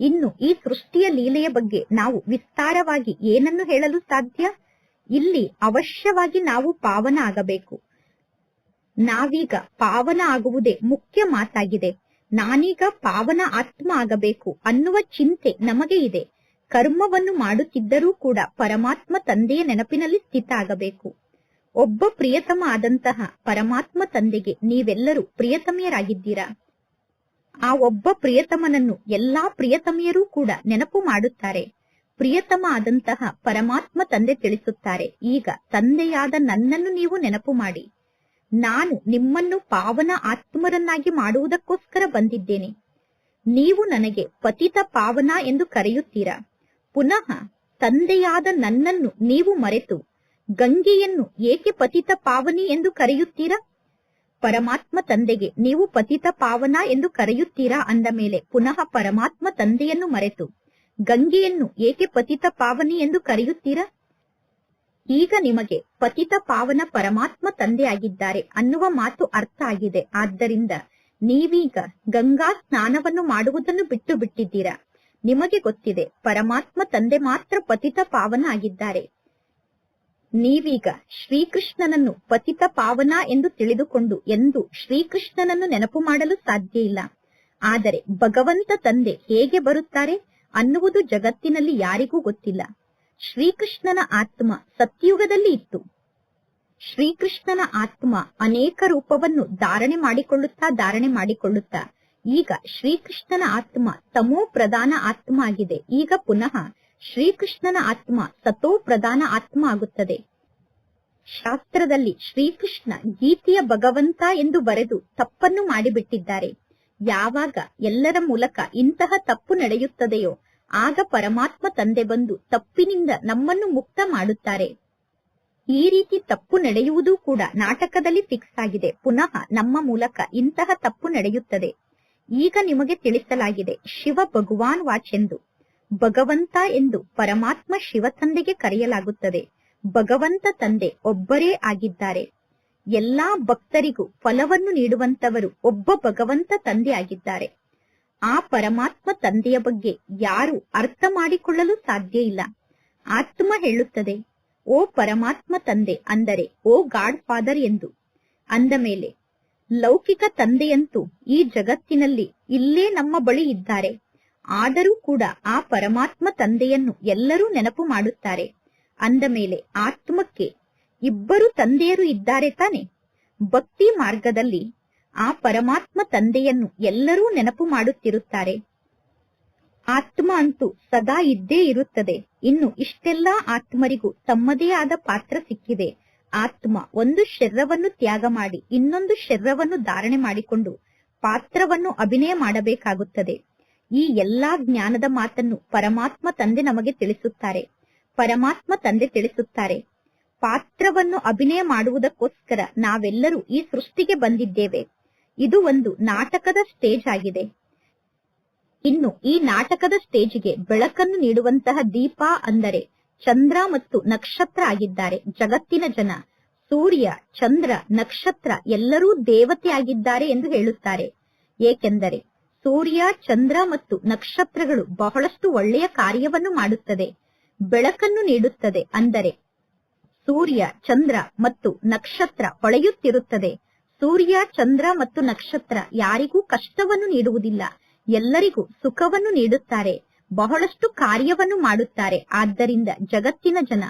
ಇನ್ನು ಈ ಸೃಷ್ಟಿಯ ಲೀಲೆಯ ಬಗ್ಗೆ ನಾವು ವಿಸ್ತಾರವಾಗಿ ಏನನ್ನು ಹೇಳಲು ಸಾಧ್ಯ? ಇಲ್ಲಿ ಅವಶ್ಯವಾಗಿ ನಾವು ಪಾವನ ಆಗಬೇಕು. ನಾವೀಗ ಪಾವನ ಆಗುವುದೇ ಮುಖ್ಯ ಮಾತಾಗಿದೆ. ನಾನೀಗ ಪಾವನ ಆತ್ಮ ಆಗಬೇಕು ಅನ್ನುವ ಚಿಂತೆ ನಮಗೆ ಇದೆ. ಕರ್ಮವನ್ನು ಮಾಡುತ್ತಿದ್ದರೂ ಕೂಡ ಪರಮಾತ್ಮ ತಂದೆಯ ನೆನಪಿನಲ್ಲಿ ಸ್ಥಿತ ಆಗಬೇಕು. ಒಬ್ಬ ಪ್ರಿಯತಮ ಆದಂತಹ ಪರಮಾತ್ಮ ತಂದೆಗೆ ನೀವೆಲ್ಲರೂ ಪ್ರಿಯತಮೆಯರಾಗಿದ್ದೀರಾ? ಆ ಒಬ್ಬ ಪ್ರಿಯತಮನನ್ನು ಎಲ್ಲಾ ಪ್ರಿಯತಮಿಯರೂ ಕೂಡ ನೆನಪು ಮಾಡುತ್ತಾರೆ. ಪ್ರಿಯತಮ ಆದಂತಹ ಪರಮಾತ್ಮ ತಂದೆ ತಿಳಿಸುತ್ತಾರೆ. ಈಗ ತಂದೆಯಾದ ನನ್ನನ್ನು ನೀವು ನೆನಪು ಮಾಡಿ. ನಾನು ನಿಮ್ಮನ್ನು ಪಾವನ ಆತ್ಮರನ್ನಾಗಿ ಮಾಡುವುದಕ್ಕೋಸ್ಕರ ಬಂದಿದ್ದೇನೆ. ನೀವು ನನಗೆ ಪತಿತ ಪಾವನ ಎಂದು ಕರೆಯುತ್ತೀರಾ? ಪುನಃ ತಂದೆಯಾದ ನನ್ನನ್ನು ನೀವು ಮರೆತು ಗಂಗೆಯನ್ನು ಏಕೆ ಪತಿತ ಪಾವನಿ ಎಂದು ಕರೆಯುತ್ತೀರಾ? ಪರಮಾತ್ಮ ತಂದೆಗೆ ನೀವು ಪತಿತ ಪಾವನ ಎಂದು ಕರೆಯುತ್ತೀರಾ? ಅಂದ ಮೇಲೆ ಪುನಃ ಪರಮಾತ್ಮ ತಂದೆಯನ್ನು ಮರೆತು ಗಂಗೆಯನ್ನು ಏಕೆ ಪತಿತ ಪಾವನಿ ಎಂದು ಕರೆಯುತ್ತೀರಾ? ಈಗ ನಿಮಗೆ ಪತಿತ ಪಾವನ ಪರಮಾತ್ಮ ತಂದೆಯಾಗಿದ್ದಾರೆ ಅನ್ನುವ ಮಾತು ಅರ್ಥ ಆಗಿದೆ. ಆದ್ದರಿಂದ ನೀವೀಗ ಗಂಗಾ ಸ್ನಾನವನ್ನು ಮಾಡುವುದನ್ನು ಬಿಟ್ಟು ಬಿಟ್ಟಿದ್ದೀರಾ ನಿಮಗೆ ಗೊತ್ತಿದೆ, ಪರಮಾತ್ಮ ತಂದೆ ಮಾತ್ರ ಪತಿತ ಪಾವನ ಆಗಿದ್ದಾರೆ ನೀವೀಗ ಶ್ರೀಕೃಷ್ಣನನ್ನು ಪತಿತ ಪಾವನ ಎಂದು ತಿಳಿದುಕೊಂಡು ಎಂದು ಶ್ರೀಕೃಷ್ಣನನ್ನು ನೆನಪು ಮಾಡಲು ಸಾಧ್ಯ ಇಲ್ಲ. ಆದರೆ ಭಗವಂತ ತಂದೆ ಹೇಗೆ ಬರುತ್ತಾರೆ? ಅನ್ನುವುದು ಜಗತ್ತಿನಲ್ಲಿ ಯಾರಿಗೂ ಗೊತ್ತಿಲ್ಲ. ಶ್ರೀಕೃಷ್ಣನ ಆತ್ಮ ಸತ್ಯುಗದಲ್ಲಿ ಇತ್ತು. ಶ್ರೀಕೃಷ್ಣನ ಆತ್ಮ ಅನೇಕ ರೂಪವನ್ನು ಧಾರಣೆ ಮಾಡಿಕೊಳ್ಳುತ್ತಾ ಧಾರಣೆ ಮಾಡಿಕೊಳ್ಳುತ್ತಾ ಈಗ ಶ್ರೀಕೃಷ್ಣನ ಆತ್ಮ ತಮೋ ಪ್ರಧಾನ ಆತ್ಮ ಆಗಿದೆ. ಈಗ ಪುನಃ ಶ್ರೀಕೃಷ್ಣನ ಆತ್ಮ ಸತೋ ಪ್ರಧಾನ ಆತ್ಮ ಆಗುತ್ತದೆ. ಶಾಸ್ತ್ರದಲ್ಲಿ ಶ್ರೀಕೃಷ್ಣ ಗೀತೆಯ ಭಗವಂತ ಎಂದು ಬರೆದು ತಪ್ಪನ್ನು ಮಾಡಿಬಿಟ್ಟಿದ್ದಾರೆ. ಯಾವಾಗ ಎಲ್ಲರ ಮೂಲಕ ಇಂತಹ ತಪ್ಪು ನಡೆಯುತ್ತದೆಯೋ ಆಗ ಪರಮಾತ್ಮ ತಂದೆ ಬಂದು ತಪ್ಪಿನಿಂದ ನಮ್ಮನ್ನು ಮುಕ್ತ ಮಾಡುತ್ತಾರೆ. ಈ ರೀತಿ ತಪ್ಪು ನಡೆಯುವುದು ಕೂಡ ನಾಟಕದಲ್ಲಿ ಫಿಕ್ಸ್ ಆಗಿದೆ. ಪುನಃ ನಮ್ಮ ಮೂಲಕ ಇಂತಹ ತಪ್ಪು ನಡೆಯುತ್ತದೆ. ಈಗ ನಿಮಗೆ ತಿಳಿಸಲಾಗಿದೆ, ಶಿವ ಭಗವಾನ್ ವಾಚ್ ಎಂದು ಭಗವಂತ ಎಂದು ಪರಮಾತ್ಮ ಶಿವ ತಂದೆಗೆ ಕರೆಯಲಾಗುತ್ತದೆ. ಭಗವಂತ ತಂದೆ ಒಬ್ಬರೇ ಆಗಿದ್ದಾರೆ. ಎಲ್ಲಾ ಭಕ್ತರಿಗೂ ಫಲವನ್ನು ನೀಡುವಂತವರು ಒಬ್ಬ ಭಗವಂತ ತಂದೆ ಆಗಿದ್ದಾರೆ ಆ ಪರಮಾತ್ಮ ತಂದೆಯ ಬಗ್ಗೆ ಯಾರು ಅರ್ಥ ಮಾಡಿಕೊಳ್ಳಲು ಸಾಧ್ಯ ಇಲ್ಲ. ಆತ್ಮ ಹೇಳುತ್ತದೆ, ಓ ಪರಮಾತ್ಮ ತಂದೆ ಅಂದರೆ, ಓ ಗಾಡ್ ಫಾದರ್ ಎಂದು. ಅಂದ ಮೇಲೆ, ಲೌಕಿಕ ತಂದೆಯಂತೂ ಈ ಜಗತ್ತಿನಲ್ಲಿ ಇಲ್ಲೇ ನಮ್ಮ ಬಳಿ ಇದ್ದಾರೆ. ಆದರೂ ಕೂಡ ಆ ಪರಮಾತ್ಮ ತಂದೆಯನ್ನು ಎಲ್ಲರೂ ನೆನಪು ಮಾಡುತ್ತಾರೆ ಅಂದ ಮೇಲೆ, ಆತ್ಮಕ್ಕೆ, ಇಬ್ಬರು ತಂದೆಯರು ಇದ್ದಾರೆ ತಾನೆ. ಭಕ್ತಿ ಮಾರ್ಗದಲ್ಲಿ ಆ ಪರಮಾತ್ಮ ತಂದೆಯನ್ನು ಎಲ್ಲರೂ ನೆನಪು ಮಾಡುತ್ತಿರುತ್ತಾರೆ. ಆತ್ಮ ಅಂತೂ ಸದಾ ಇದ್ದೇ ಇರುತ್ತದೆ. ಇನ್ನು ಇಷ್ಟೆಲ್ಲಾ ಆತ್ಮರಿಗೂ ತಮ್ಮದೇ ಆದ ಪಾತ್ರ ಸಿಕ್ಕಿದೆ. ಆತ್ಮ ಒಂದು ಶರೀರವನ್ನು ತ್ಯಾಗ ಮಾಡಿ ಇನ್ನೊಂದು ಶರೀರವನ್ನು ಧಾರಣೆ ಮಾಡಿಕೊಂಡು ಪಾತ್ರವನ್ನು ಅಭಿನಯ ಮಾಡಬೇಕಾಗುತ್ತದೆ. ಈ ಎಲ್ಲಾ ಜ್ಞಾನದ ಮಾತನ್ನು ಪರಮಾತ್ಮ ತಂದೆ ನಮಗೆ ತಿಳಿಸುತ್ತಾರೆ. ಪರಮಾತ್ಮ ತಂದೆ ತಿಳಿಸುತ್ತಾರೆ. ಪಾತ್ರವನ್ನು ಅಭಿನಯ ಮಾಡುವುದಕ್ಕೋಸ್ಕರ ನಾವೆಲ್ಲರೂ ಈ ಸೃಷ್ಟಿಗೆ ಬಂದಿದ್ದೇವೆ. ಇದು ಒಂದು ನಾಟಕದ ಸ್ಟೇಜ್ ಆಗಿದೆ. ಇನ್ನು ಈ ನಾಟಕದ ಸ್ಟೇಜಿಗೆ ಬೆಳಕನ್ನು ನೀಡುವಂತಹ ದೀಪ ಅಂದರೆ ಚಂದ್ರ ಮತ್ತು ನಕ್ಷತ್ರ ಆಗಿದ್ದಾರೆ. ಜಗತ್ತಿನ ಜನ, ಸೂರ್ಯ, ಚಂದ್ರ, ನಕ್ಷತ್ರ ಎಲ್ಲರೂ ದೇವತೆ ಆಗಿದ್ದಾರೆ ಎಂದು ಹೇಳುತ್ತಾರೆ. ಏಕೆಂದರೆ ಸೂರ್ಯ, ಚಂದ್ರ ಮತ್ತು ನಕ್ಷತ್ರಗಳು ಬಹಳಷ್ಟು ಒಳ್ಳೆಯ ಕಾರ್ಯವನ್ನು ಮಾಡುತ್ತದೆ. ಬೆಳಕನ್ನು ನೀಡುತ್ತದೆ ಅಂದರೆ ಸೂರ್ಯ, ಚಂದ್ರ ಮತ್ತು ನಕ್ಷತ್ರ ಹೊಳೆಯುತ್ತಿರುತ್ತದೆ. ಸೂರ್ಯ, ಚಂದ್ರ ಮತ್ತು ನಕ್ಷತ್ರ ಯಾರಿಗೂ ಕಷ್ಟವನ್ನು ನೀಡುವುದಿಲ್ಲ. ಎಲ್ಲರಿಗೂ ಸುಖವನ್ನು ನೀಡುತ್ತಾರೆ. ಬಹಳಷ್ಟು ಕಾರ್ಯವನ್ನು ಮಾಡುತ್ತಾರೆ. ಆದ್ದರಿಂದ ಜಗತ್ತಿನ ಜನ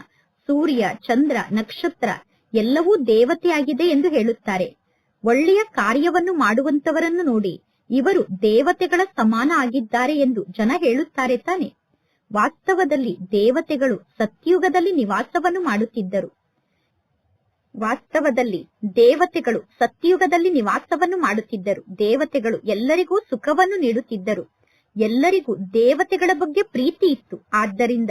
ಸೂರ್ಯ, ಚಂದ್ರ, ನಕ್ಷತ್ರ ಎಲ್ಲವೂ ದೇವತೆಯಾಗಿದೆ ಎಂದು ಹೇಳುತ್ತಾರೆ. ಒಳ್ಳೆಯ ಕಾರ್ಯವನ್ನು ಮಾಡುವಂತವರನ್ನು ನೋಡಿ ಇವರು ದೇವತೆಗಳ ಸಮಾನ ಆಗಿದ್ದಾರೆ ಎಂದು ಜನ ಹೇಳುತ್ತಾರೆ ತಾನೆ. ವಾಸ್ತವದಲ್ಲಿ ದೇವತೆಗಳು ಸತ್ಯುಗದಲ್ಲಿ ನಿವಾಸವನ್ನು ಮಾಡುತ್ತಿದ್ದರು. ವಾಸ್ತವದಲ್ಲಿ ದೇವತೆಗಳು ಸತ್ಯಯುಗದಲ್ಲಿ ನಿವಾಸವನ್ನು ಮಾಡುತ್ತಿದ್ದರು. ದೇವತೆಗಳು ಎಲ್ಲರಿಗೂ ಸುಖವನ್ನು ನೀಡುತ್ತಿದ್ದರು. ಎಲ್ಲರಿಗೂ ದೇವತೆಗಳ ಬಗ್ಗೆ ಪ್ರೀತಿ ಇತ್ತು. ಆದ್ದರಿಂದ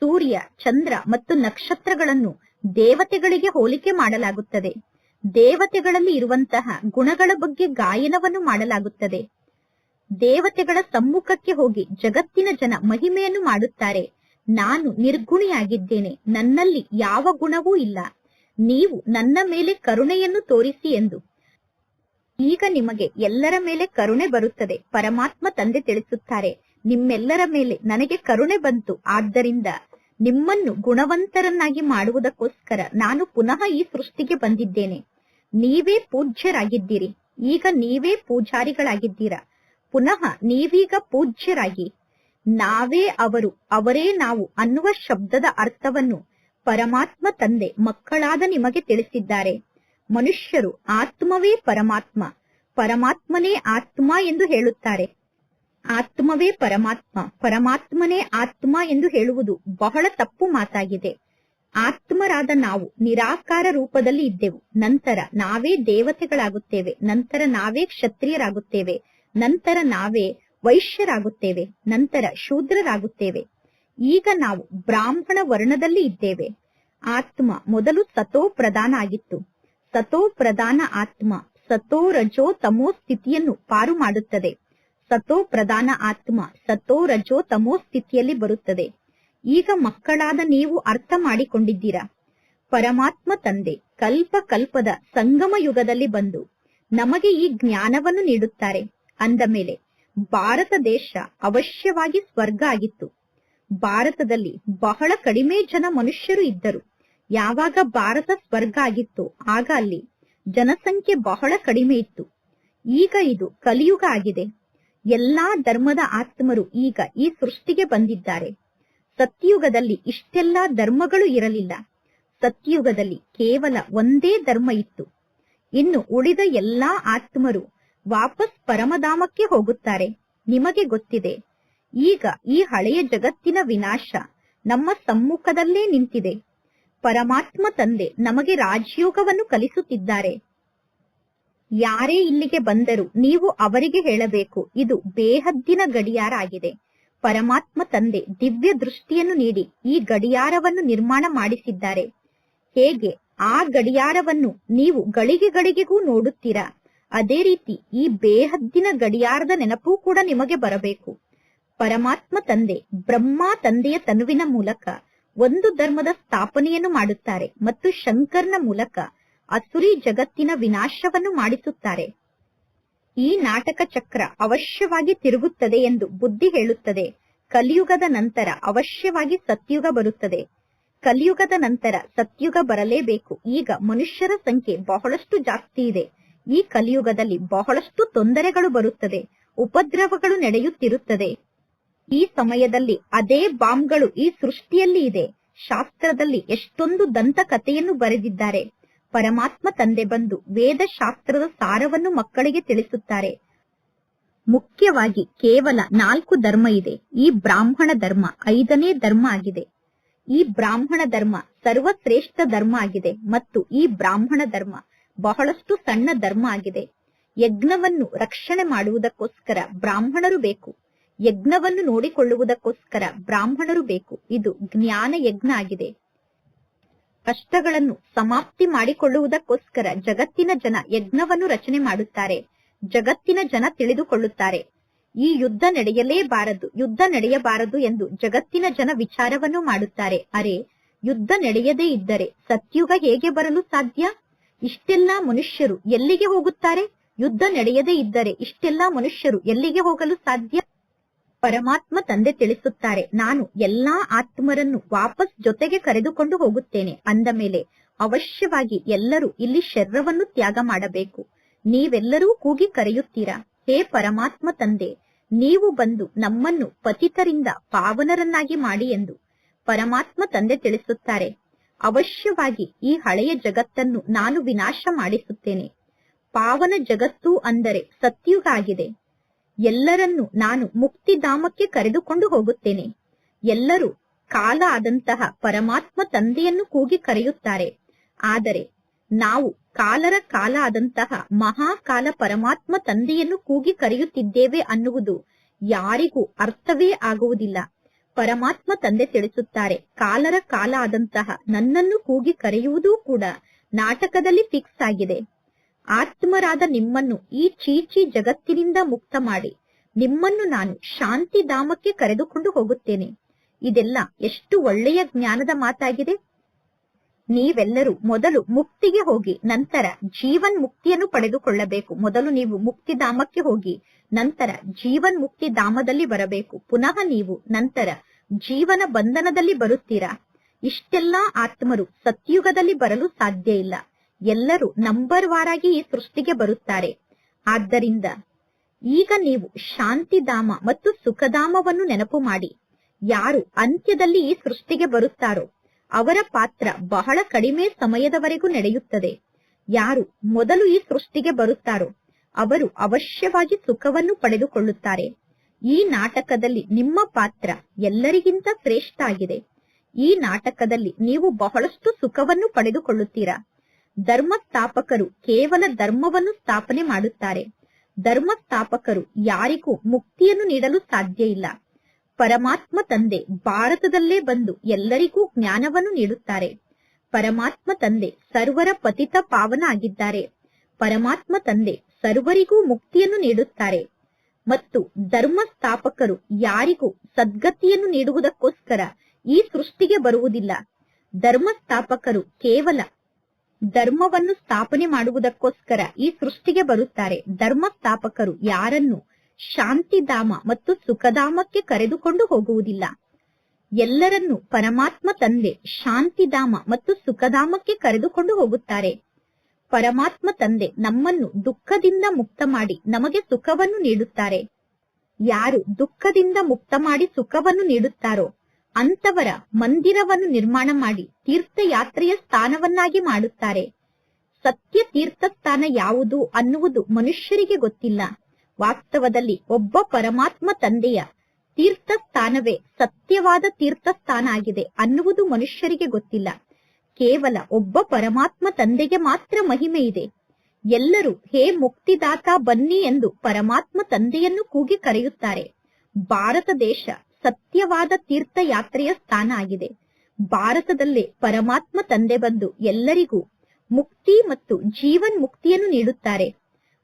ಸೂರ್ಯ, ಚಂದ್ರ ಮತ್ತು ನಕ್ಷತ್ರಗಳನ್ನು ದೇವತೆಗಳಿಗೆ ಹೋಲಿಕೆ ಮಾಡಲಾಗುತ್ತದೆ. ದೇವತೆಗಳಲ್ಲಿ ಇರುವಂತಹ ಗುಣಗಳ ಬಗ್ಗೆ ಗಾಯನವನ್ನು ಮಾಡಲಾಗುತ್ತದೆ. ದೇವತೆಗಳ ಸಮ್ಮುಖಕ್ಕೆ ಹೋಗಿ ಜಗತ್ತಿನ ಜನ ಮಹಿಮೆಯನ್ನು ಮಾಡುತ್ತಾರೆ. ನಾನು ನಿರ್ಗುಣಿಯಾಗಿದ್ದೇನೆ. ನನ್ನಲ್ಲಿ ಯಾವ ಗುಣವೂ ಇಲ್ಲ. ನೀವು ನನ್ನ ಮೇಲೆ ಕರುಣೆಯನ್ನು ತೋರಿಸಿ ಎಂದು. ಈಗ ನಿಮಗೆ ಎಲ್ಲರ ಮೇಲೆ ಕರುಣೆ ಬರುತ್ತದೆ, ಪರಮಾತ್ಮ ತಂದೆ ತಿಳಿಸುತ್ತಾರೆ, ನಿಮ್ಮೆಲ್ಲರ ಮೇಲೆ ನನಗೆ ಕರುಣೆ ಬಂತು, ಆದ್ದರಿಂದ ನಿಮ್ಮನ್ನು ಗುಣವಂತರನ್ನಾಗಿ ಮಾಡುವುದಕ್ಕೋಸ್ಕರ ನಾನು ಪುನಃ ಈ ಸೃಷ್ಟಿಗೆ ಬಂದಿದ್ದೇನೆ. ನೀವೇ ಪೂಜ್ಯರಾಗಿದ್ದೀರಿ, ಈಗ ನೀವೇ ಪೂಜಾರಿಗಳಾಗಿದ್ದೀರಾ, ಪುನಃ ನೀವೀಗ ಪೂಜ್ಯರಾಗಿ. ನಾವೇ ಅವರು, ಅವರೇ ನಾವು ಅನ್ನುವ ಶಬ್ದದ ಅರ್ಥವನ್ನು ಪರಮಾತ್ಮ ತಂದೆ ಮಕ್ಕಳಾದ ನಿಮಗೆ ತಿಳಿಸಿದ್ದಾರೆ. ಮನುಷ್ಯರು ಆತ್ಮವೇ ಪರಮಾತ್ಮ, ಪರಮಾತ್ಮನೇ ಆತ್ಮ ಎಂದು ಹೇಳುತ್ತಾರೆ. ಆತ್ಮವೇ ಪರಮಾತ್ಮ, ಪರಮಾತ್ಮನೇ ಆತ್ಮ ಎಂದು ಹೇಳುವುದು ಬಹಳ ತಪ್ಪು ಮಾತಾಗಿದೆ. ಆತ್ಮರಾದ ನಾವು ನಿರಾಕಾರ ರೂಪದಲ್ಲಿ ಇದ್ದೆವು. ನಂತರ ನಾವೇ ದೇವತೆಗಳಾಗುತ್ತೇವೆ. ನಂತರ ನಾವೇ ಕ್ಷತ್ರಿಯರಾಗುತ್ತೇವೆ. ನಂತರ ನಾವೇ ವೈಶ್ಯರಾಗುತ್ತೇವೆ. ನಂತರ ಶೂದ್ರರಾಗುತ್ತೇವೆ. ಈಗ ನಾವು ಬ್ರಾಹ್ಮಣ ವರ್ಣದಲ್ಲಿ ಇದ್ದೇವೆ. ಆತ್ಮ ಮೊದಲು ಸತೋ ಪ್ರಧಾನ ಆಗಿತ್ತು. ಸತೋ ಪ್ರಧಾನ ಆತ್ಮ ಸತೋ ರಜೋ ತಮೋ ಸ್ಥಿತಿಯನ್ನು ಪಾರು ಮಾಡುತ್ತದೆ. ಸತೋ ಪ್ರಧಾನ ಆತ್ಮ ಸತೋ ರಜೋ ತಮೋ ಸ್ಥಿತಿಯಲ್ಲಿ ಬರುತ್ತದೆ. ಈಗ ಮಕ್ಕಳಾದ ನೀವು ಅರ್ಥ ಮಾಡಿಕೊಂಡಿದ್ದೀರಾ. ಪರಮಾತ್ಮ ತಂದೆ ಕಲ್ಪ ಕಲ್ಪದ ಸಂಗಮ ಯುಗದಲ್ಲಿ ಬಂದು ನಮಗೆ ಈ ಜ್ಞಾನವನ್ನು ನೀಡುತ್ತಾರೆ. ಅಂದ ಮೇಲೆ ಭಾರತ ದೇಶ ಅವಶ್ಯವಾಗಿ ಸ್ವರ್ಗ ಆಗಿತ್ತು. ಭಾರತದಲ್ಲಿ ಬಹಳ ಕಡಿಮೆ ಜನ ಮನುಷ್ಯರು ಇದ್ದರು. ಯಾವಾಗ ಭಾರತ ಸ್ವರ್ಗ ಆಗಿತ್ತು ಆಗ ಅಲ್ಲಿ ಜನಸಂಖ್ಯೆ ಬಹಳ ಕಡಿಮೆ ಇತ್ತು. ಈಗ ಇದು ಕಲಿಯುಗ ಆಗಿದೆ. ಎಲ್ಲಾ ಧರ್ಮದ ಆತ್ಮರು ಈಗ ಈ ಸೃಷ್ಟಿಗೆ ಬಂದಿದ್ದಾರೆ. ಸತ್ಯುಗದಲ್ಲಿ ಇಷ್ಟೆಲ್ಲಾ ಧರ್ಮಗಳು ಇರಲಿಲ್ಲ. ಸತ್ಯುಗದಲ್ಲಿ ಕೇವಲ ಒಂದೇ ಧರ್ಮ ಇತ್ತು. ಇನ್ನು ಉಳಿದ ಎಲ್ಲಾ ಆತ್ಮರು ವಾಪಸ್ ಪರಮಧಾಮಕ್ಕೆ ಹೋಗುತ್ತಾರೆ. ನಿಮಗೆ ಗೊತ್ತಿದೆ ಈಗ ಈ ಹಳೆಯ ಜಗತ್ತಿನ ವಿನಾಶ ನಮ್ಮ ಸಮ್ಮುಖದಲ್ಲೇ ನಿಂತಿದೆ. ಪರಮಾತ್ಮ ತಂದೆ ನಮಗೆ ರಾಜಯೋಗವನ್ನು ಕಲಿಸುತ್ತಿದ್ದಾರೆ. ಯಾರೇ ಇಲ್ಲಿಗೆ ಬಂದರೂ ನೀವು ಅವರಿಗೆ ಹೇಳಬೇಕು, ಇದು ಬೇಹದ್ದಿನ ಗಡಿಯಾರ ಆಗಿದೆ ಪರಮಾತ್ಮ ತಂದೆ ದಿವ್ಯ ದೃಷ್ಟಿಯನ್ನು ನೀಡಿ ಈ ಗಡಿಯಾರವನ್ನು ನಿರ್ಮಾಣ ಮಾಡಿಸಿದ್ದಾರೆ. ಹೇಗೆ? ಆ ಗಡಿಯಾರವನ್ನು ನೀವು ಗಳಿಗೆ ಗಳಿಗೆಗೂ ನೋಡುತ್ತೀರಾ? ಅದೇ ರೀತಿ ಈ ಬೇಹದ್ದಿನ ಗಡಿಯಾರದ ನೆನಪೂ ಕೂಡ ನಿಮಗೆ ಬರಬೇಕು. ಪರಮಾತ್ಮ ತಂದೆ, ಬ್ರಹ್ಮ ತಂದೆಯ ತನುವಿನ ಮೂಲಕ ಒಂದು ಧರ್ಮದ ಸ್ಥಾಪನೆಯನ್ನು ಮಾಡುತ್ತಾರೆ ಮತ್ತು ಶಂಕರ್ನ ಮೂಲಕ ಅಸುರಿ ಜಗತ್ತಿನ ವಿನಾಶವನ್ನು ಮಾಡಿಸುತ್ತಾರೆ. ಈ ನಾಟಕ ಚಕ್ರ ಅವಶ್ಯವಾಗಿ ತಿರುಗುತ್ತದೆ ಎಂದು ಬುದ್ಧಿ ಹೇಳುತ್ತದೆ. ಕಲಿಯುಗದ ನಂತರ ಅವಶ್ಯವಾಗಿ ಸತ್ಯುಗ ಬರುತ್ತದೆ. ಕಲಿಯುಗದ ನಂತರ ಸತ್ಯುಗ ಬರಲೇಬೇಕು. ಈಗ ಮನುಷ್ಯರ ಸಂಖ್ಯೆ ಬಹಳಷ್ಟು ಜಾಸ್ತಿ ಇದೆ. ಈ ಕಲಿಯುಗದಲ್ಲಿ ಬಹಳಷ್ಟು ತೊಂದರೆಗಳು ಬರುತ್ತದೆ. ಉಪದ್ರವಗಳು ನಡೆಯುತ್ತಿರುತ್ತದೆ. ಈ ಸಮಯದಲ್ಲಿ ಅದೇ ಬಾಂಬ್ಗಳು ಈ ಸೃಷ್ಟಿಯಲ್ಲಿ ಇದೆ. ಶಾಸ್ತ್ರದಲ್ಲಿ ಎಷ್ಟೊಂದು ದಂತಕಥೆಯನ್ನು ಬರೆದಿದ್ದಾರೆ. ಪರಮಾತ್ಮ ತಂದೆ ಬಂದು ವೇದ ಶಾಸ್ತ್ರದ ಸಾರವನ್ನು ಮಕ್ಕಳಿಗೆ ತಿಳಿಸುತ್ತಾರೆ. ಮುಖ್ಯವಾಗಿ ಕೇವಲ ನಾಲ್ಕು ಧರ್ಮ ಇದೆ. ಈ ಬ್ರಾಹ್ಮಣ ಧರ್ಮ ಐದನೇ ಧರ್ಮ ಆಗಿದೆ. ಈ ಬ್ರಾಹ್ಮಣ ಧರ್ಮ ಸರ್ವಶ್ರೇಷ್ಠ ಧರ್ಮ ಆಗಿದೆ ಮತ್ತು ಈ ಬ್ರಾಹ್ಮಣ ಧರ್ಮ ಬಹಳಷ್ಟು ಸಣ್ಣ ಧರ್ಮ ಆಗಿದೆ. ಯಜ್ಞವನ್ನು ರಕ್ಷಣೆ ಮಾಡುವುದಕ್ಕೋಸ್ಕರ ಬ್ರಾಹ್ಮಣರು ಬೇಕು. ಯಜ್ಞವನ್ನು ನೋಡಿಕೊಳ್ಳುವುದಕ್ಕೋಸ್ಕರ ಬ್ರಾಹ್ಮಣರು ಬೇಕು. ಇದು ಜ್ಞಾನ ಯಜ್ಞ ಆಗಿದೆ. ಕಷ್ಟಗಳನ್ನು ಸಮಾಪ್ತಿ ಮಾಡಿಕೊಳ್ಳುವುದಕ್ಕೋಸ್ಕರ ಜಗತ್ತಿನ ಜನ ಯಜ್ಞವನ್ನು ರಚನೆ ಮಾಡುತ್ತಾರೆ. ಜಗತ್ತಿನ ಜನ ತಿಳಿದುಕೊಳ್ಳುತ್ತಾರೆ. ಈ ಯುದ್ಧ ನಡೆಯಲೇಬಾರದು, ಯುದ್ಧ ನಡೆಯಬಾರದು ಎಂದು ಜಗತ್ತಿನ ಜನ ವಿಚಾರವನ್ನು ಮಾಡುತ್ತಾರೆ. ಅರೆ, ಯುದ್ಧ ನಡೆಯದೇ ಇದ್ದರೆ ಸತ್ಯುಗ ಹೇಗೆ ಬರಲು ಸಾಧ್ಯ? ಇಷ್ಟೆಲ್ಲಾ ಮನುಷ್ಯರು ಎಲ್ಲಿಗೆ ಹೋಗುತ್ತಾರೆ? ಯುದ್ಧ ನಡೆಯದೇ ಇದ್ದರೆ ಇಷ್ಟೆಲ್ಲಾ ಮನುಷ್ಯರು ಎಲ್ಲಿಗೆ ಹೋಗಲು ಸಾಧ್ಯ? ಪರಮಾತ್ಮ ತಂದೆ ತಿಳಿಸುತ್ತಾರೆ, ನಾನು ಎಲ್ಲಾ ಆತ್ಮರನ್ನು ವಾಪಸ್ ಜೊತೆಗೆ ಕರೆದುಕೊಂಡು ಹೋಗುತ್ತೇನೆ. ಅಂದ ಮೇಲೆ, ಅವಶ್ಯವಾಗಿ ಎಲ್ಲರೂ ಇಲ್ಲಿ ಶರೀರವನ್ನು ತ್ಯಾಗ ಮಾಡಬೇಕು. ನೀವೆಲ್ಲರೂ ಕೂಗಿ ಕರೆಯುತ್ತೀರಾ? ಹೇ ಪರಮಾತ್ಮ ತಂದೆ, ನೀವು ಬಂದು ನಮ್ಮನ್ನು ಪತಿತರಿಂದ ಪಾವನರನ್ನಾಗಿ ಮಾಡಿ ಎಂದು ಪರಮಾತ್ಮ ತಂದೆ ತಿಳಿಸುತ್ತಾರೆ. ಅವಶ್ಯವಾಗಿ ಈ ಹಳೆಯ ಜಗತ್ತನ್ನು ನಾನು ವಿನಾಶ ಮಾಡಿಸುತ್ತೇನೆ. ಪಾವನ ಜಗತ್ತು ಅಂದರೆ ಸತ್ಯುಗ ಆಗಿದೆ. ಎಲ್ಲರನ್ನು ನಾನು ಮುಕ್ತಿಧಾಮಕ್ಕೆ ಕರೆದುಕೊಂಡು ಹೋಗುತ್ತೇನೆ. ಎಲ್ಲರೂ ಕಾಲ ಆದಂತಹ ಪರಮಾತ್ಮ ತಂದೆಯನ್ನು ಕೂಗಿ ಕರೆಯುತ್ತಾರೆ. ಆದರೆ ನಾವು ಕಾಲರ ಕಾಲ ಆದಂತಹ ಮಹಾಕಾಲ ಪರಮಾತ್ಮ ತಂದೆಯನ್ನು ಕೂಗಿ ಕರೆಯುತ್ತಿದ್ದೇವೆ ಅನ್ನುವುದು ಯಾರಿಗೂ ಅರ್ಥವೇ ಆಗುವುದಿಲ್ಲ. ಪರಮಾತ್ಮ ತಂದೆ ತಿಳಿಸುತ್ತಾರೆ, ಕಾಲರ ಕಾಲ ಆದಂತಹ ನನ್ನನ್ನು ಕೂಗಿ ಕರೆಯುವುದೂ ಕೂಡ ನಾಟಕದಲ್ಲಿ ಫಿಕ್ಸ್ ಆಗಿದೆ. ಆತ್ಮರಾದ ನಿಮ್ಮನ್ನು ಈ ಚೀಚಿ ಜಗತ್ತಿನಿಂದ ಮುಕ್ತ ಮಾಡಿ. ನಿಮ್ಮನ್ನು ನಾನು ಶಾಂತಿಧಾಮಕ್ಕೆ ಕರೆದುಕೊಂಡು ಹೋಗುತ್ತೇನೆ. ಇದೆಲ್ಲ ಎಷ್ಟು ಒಳ್ಳೆಯ ಜ್ಞಾನದ ಮಾತಾಗಿದೆ. ನೀವೆಲ್ಲರೂ ಮೊದಲು ಮುಕ್ತಿಗೆ ಹೋಗಿ, ನಂತರ ಜೀವನ್ ಮುಕ್ತಿಯನ್ನು ಪಡೆದುಕೊಳ್ಳಬೇಕು. ಮೊದಲು ನೀವು ಮುಕ್ತಿಧಾಮಕ್ಕೆ ಹೋಗಿ, ನಂತರ ಜೀವನ್ ಮುಕ್ತಿ ಧಾಮದಲ್ಲಿ ಬರಬೇಕು. ಪುನಃ ನೀವು, ನಂತರ ಜೀವನ ಬಂಧನದಲ್ಲಿ ಬರುತ್ತೀರಾ? ಇಷ್ಟೆಲ್ಲಾ ಆತ್ಮರು ಸತ್ಯುಗದಲ್ಲಿ ಬರಲು ಸಾಧ್ಯ ಇಲ್ಲ. ಎಲ್ಲರೂ ನಂಬರ್ ವಾರಾಗಿ ಈ ಸೃಷ್ಟಿಗೆ ಬರುತ್ತಾರೆ. ಆದ್ದರಿಂದ ಈಗ ನೀವು ಶಾಂತಿಧಾಮ ಮತ್ತು ಸುಖಧಾಮವನ್ನು ನೆನಪು ಮಾಡಿ. ಯಾರು ಅಂತ್ಯದಲ್ಲಿ ಈ ಸೃಷ್ಟಿಗೆ ಬರುತ್ತಾರೋ, ಅವರ ಪಾತ್ರ ಬಹಳ ಕಡಿಮೆ ಸಮಯದವರೆಗೂ ನಡೆಯುತ್ತದೆ. ಯಾರು ಮೊದಲು ಈ ಸೃಷ್ಟಿಗೆ ಬರುತ್ತಾರೋ, ಅವರು ಅವಶ್ಯವಾಗಿ ಸುಖವನ್ನು ಪಡೆದುಕೊಳ್ಳುತ್ತಾರೆ. ಈ ನಾಟಕದಲ್ಲಿ ನಿಮ್ಮ ಪಾತ್ರ ಎಲ್ಲರಿಗಿಂತ ಶ್ರೇಷ್ಠ ಆಗಿದೆ. ಈ ನಾಟಕದಲ್ಲಿ ನೀವು ಬಹಳಷ್ಟು ಸುಖವನ್ನು ಪಡೆದುಕೊಳ್ಳುತ್ತೀರಾ? ಧರ್ಮ ಸ್ಥಾಪಕರು ಕೇವಲ ಧರ್ಮವನ್ನು ಸ್ಥಾಪನೆ ಮಾಡುತ್ತಾರೆ. ಧರ್ಮ ಸ್ಥಾಪಕರು ಯಾರಿಗೂ ಮುಕ್ತಿಯನ್ನು ನೀಡಲು ಸಾಧ್ಯ ಇಲ್ಲ. ಪರಮಾತ್ಮ ತಂದೆ ಭಾರತದಲ್ಲೇ ಬಂದು ಎಲ್ಲರಿಗೂ ಜ್ಞಾನವನ್ನು ನೀಡುತ್ತಾರೆ. ಪರಮಾತ್ಮ ತಂದೆ ಸರ್ವರ ಪತಿತ ಪಾವನ ಆಗಿದ್ದಾರೆ ಪರಮಾತ್ಮ ತಂದೆ ಸರ್ವರಿಗೂ ಮುಕ್ತಿಯನ್ನು ನೀಡುತ್ತಾರೆ. ಮತ್ತು ಧರ್ಮ ಸ್ಥಾಪಕರು ಯಾರಿಗೂ ಸದ್ಗತಿಯನ್ನು ನೀಡುವುದಕ್ಕೋಸ್ಕರ ಈ ಸೃಷ್ಟಿಗೆ ಬರುವುದಿಲ್ಲ. ಧರ್ಮ ಸ್ಥಾಪಕರು ಕೇವಲ ಧರ್ಮವನ್ನು ಸ್ಥಾಪನೆ ಮಾಡುವುದಕ್ಕೋಸ್ಕರ ಈ ಸೃಷ್ಟಿಗೆ ಬರುತ್ತಾರೆ. ಧರ್ಮ ಸ್ಥಾಪಕರು ಯಾರನ್ನು? ಶಾಂತಿಧಾಮ ಮತ್ತು ಸುಖಧಾಮಕ್ಕೆ ಕರೆದುಕೊಂಡು ಹೋಗುವುದಿಲ್ಲ. ಎಲ್ಲರನ್ನು ಪರಮಾತ್ಮ ತಂದೆ, ಶಾಂತಿಧಾಮ ಮತ್ತು ಸುಖಧಾಮಕ್ಕೆ ಕರೆದುಕೊಂಡು ಹೋಗುತ್ತಾರೆ. ಪರಮಾತ್ಮ ತಂದೆ ನಮ್ಮನ್ನು ದುಃಖದಿಂದ ಮುಕ್ತ ಮಾಡಿ ನಮಗೆ ಸುಖವನ್ನು ನೀಡುತ್ತಾರೆ. ಯಾರು ದುಃಖದಿಂದ ಮುಕ್ತ ಮಾಡಿ ಸುಖವನ್ನು ನೀಡುತ್ತಾರೋ ಅಂತವರ ಮಂದಿರವನ್ನು ನಿರ್ಮಾಣ ಮಾಡಿ ತೀರ್ಥಯಾತ್ರೆಯ ಸ್ಥಾನವನ್ನಾಗಿ ಮಾಡುತ್ತಾರೆ. ಸತ್ಯ ತೀರ್ಥ ಸ್ಥಾನ ಯಾವುದು ಅನ್ನುವುದು ಮನುಷ್ಯರಿಗೆ ಗೊತ್ತಿಲ್ಲ. ವಾಸ್ತವದಲ್ಲಿ ಒಬ್ಬ ಪರಮಾತ್ಮ ತಂದೆಯ ತೀರ್ಥ ಸ್ಥಾನವೇ ಸತ್ಯವಾದ ತೀರ್ಥ ಸ್ಥಾನ ಆಗಿದೆ ಅನ್ನುವುದು ಮನುಷ್ಯರಿಗೆ ಗೊತ್ತಿಲ್ಲ. ಕೇವಲ ಒಬ್ಬ ಪರಮಾತ್ಮ ತಂದೆಗೆ ಮಾತ್ರ ಮಹಿಮೆ ಇದೆ. ಎಲ್ಲರೂ ಹೇ ಮುಕ್ತಿದಾತ ಬನ್ನಿ ಎಂದು ಪರಮಾತ್ಮ ತಂದೆಯನ್ನು ಕೂಗಿ ಕರೆಯುತ್ತಾರೆ. ಭಾರತ ದೇಶ ಸತ್ಯವಾದ ತೀರ್ಥಯಾತ್ರೆಯ ಸ್ಥಾನ ಆಗಿದೆ. ಭಾರತದಲ್ಲೇ ಪರಮಾತ್ಮ ತಂದೆ ಬಂದು ಎಲ್ಲರಿಗೂ ಮುಕ್ತಿ ಮತ್ತು ಜೀವನ್ ಮುಕ್ತಿಯನ್ನು ನೀಡುತ್ತಾರೆ.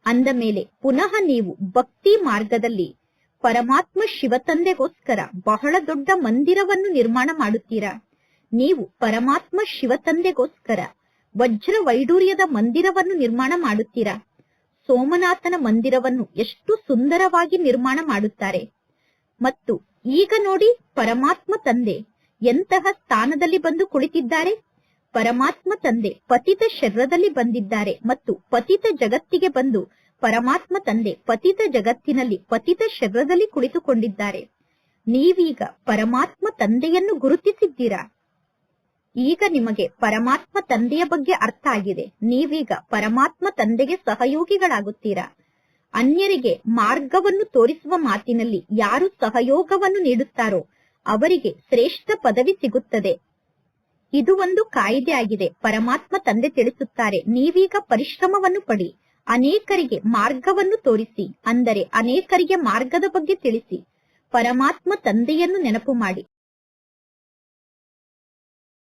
ಅಂದ ಮೇಲೆ ಪುನಃ ನೀವು ಭಕ್ತಿ ಮಾರ್ಗದಲ್ಲಿ ಪರಮಾತ್ಮ ಶಿವತಂದೆಗೋಸ್ಕರ ಬಹಳ ದೊಡ್ಡ ಮಂದಿರವನ್ನು ನಿರ್ಮಾಣ ಮಾಡುತ್ತೀರಾ? ನೀವು ಪರಮಾತ್ಮ ಶಿವತಂದೆಗೋಸ್ಕರ ವಜ್ರ ವೈಡೂರ್ಯದ ಮಂದಿರವನ್ನು ನಿರ್ಮಾಣ ಮಾಡುತ್ತೀರಾ? ಸೋಮನಾಥನ ಮಂದಿರವನ್ನು ಎಷ್ಟು ಸುಂದರವಾಗಿ ನಿರ್ಮಾಣ ಮಾಡುತ್ತಾರೆ. ಮತ್ತು ಈಗ ನೋಡಿ ಪರಮಾತ್ಮ ತಂದೆ ಎಂತಹ ಸ್ಥಾನದಲ್ಲಿ ಬಂದು ಕುಳಿತಿದ್ದಾರೆ? ಪರಮಾತ್ಮ ತಂದೆ ಪತಿತ ಶರೀರದಲ್ಲಿ ಬಂದಿದ್ದಾರೆ ಮತ್ತು ಪತಿತ ಜಗತ್ತಿಗೆ ಬಂದು ಪರಮಾತ್ಮ ತಂದೆ ಪತಿತ ಜಗತ್ತಿನಲ್ಲಿ ಪತಿತ ಶರೀರದಲ್ಲಿ ಕುಳಿತುಕೊಂಡಿದ್ದಾರೆ. ನೀವೀಗ ಪರಮಾತ್ಮ ತಂದೆಯನ್ನು ಗುರುತಿಸಿದ್ದೀರಾ? ಈಗ ನಿಮಗೆ ಪರಮಾತ್ಮ ತಂದೆಯ ಬಗ್ಗೆ ಅರ್ಥ ಆಗಿದೆ. ನೀವೀಗ ಪರಮಾತ್ಮ ತಂದೆಗೆ ಸಹಯೋಗಿಗಳಾಗುತ್ತೀರಾ? ಅನ್ಯರಿಗೆ ಮಾರ್ಗವನ್ನು ತೋರಿಸುವ ಮಾತಿನಲ್ಲಿ ಯಾರು ಸಹಯೋಗವನ್ನು ನೀಡುತ್ತಾರೋ ಅವರಿಗೆ ಶ್ರೇಷ್ಠ ಪದವಿ ಸಿಗುತ್ತದೆ. ಇದು ಒಂದು ಕಾಯ್ದೆ ಆಗಿದೆ ಪರಮಾತ್ಮ ತಂದೆ ತಿಳಿಸುತ್ತಾರೆ, ನೀವೀಗ ಪರಿಶ್ರಮವನ್ನು ಪಡಿ, ಅನೇಕರಿಗೆ ಮಾರ್ಗವನ್ನು ತೋರಿಸಿ, ಅಂದರೆ ಅನೇಕರಿಗೆ ಮಾರ್ಗದ ಬಗ್ಗೆ ತಿಳಿಸಿ. ಪರಮಾತ್ಮ ತಂದೆಯನ್ನು ನೆನಪು ಮಾಡಿ.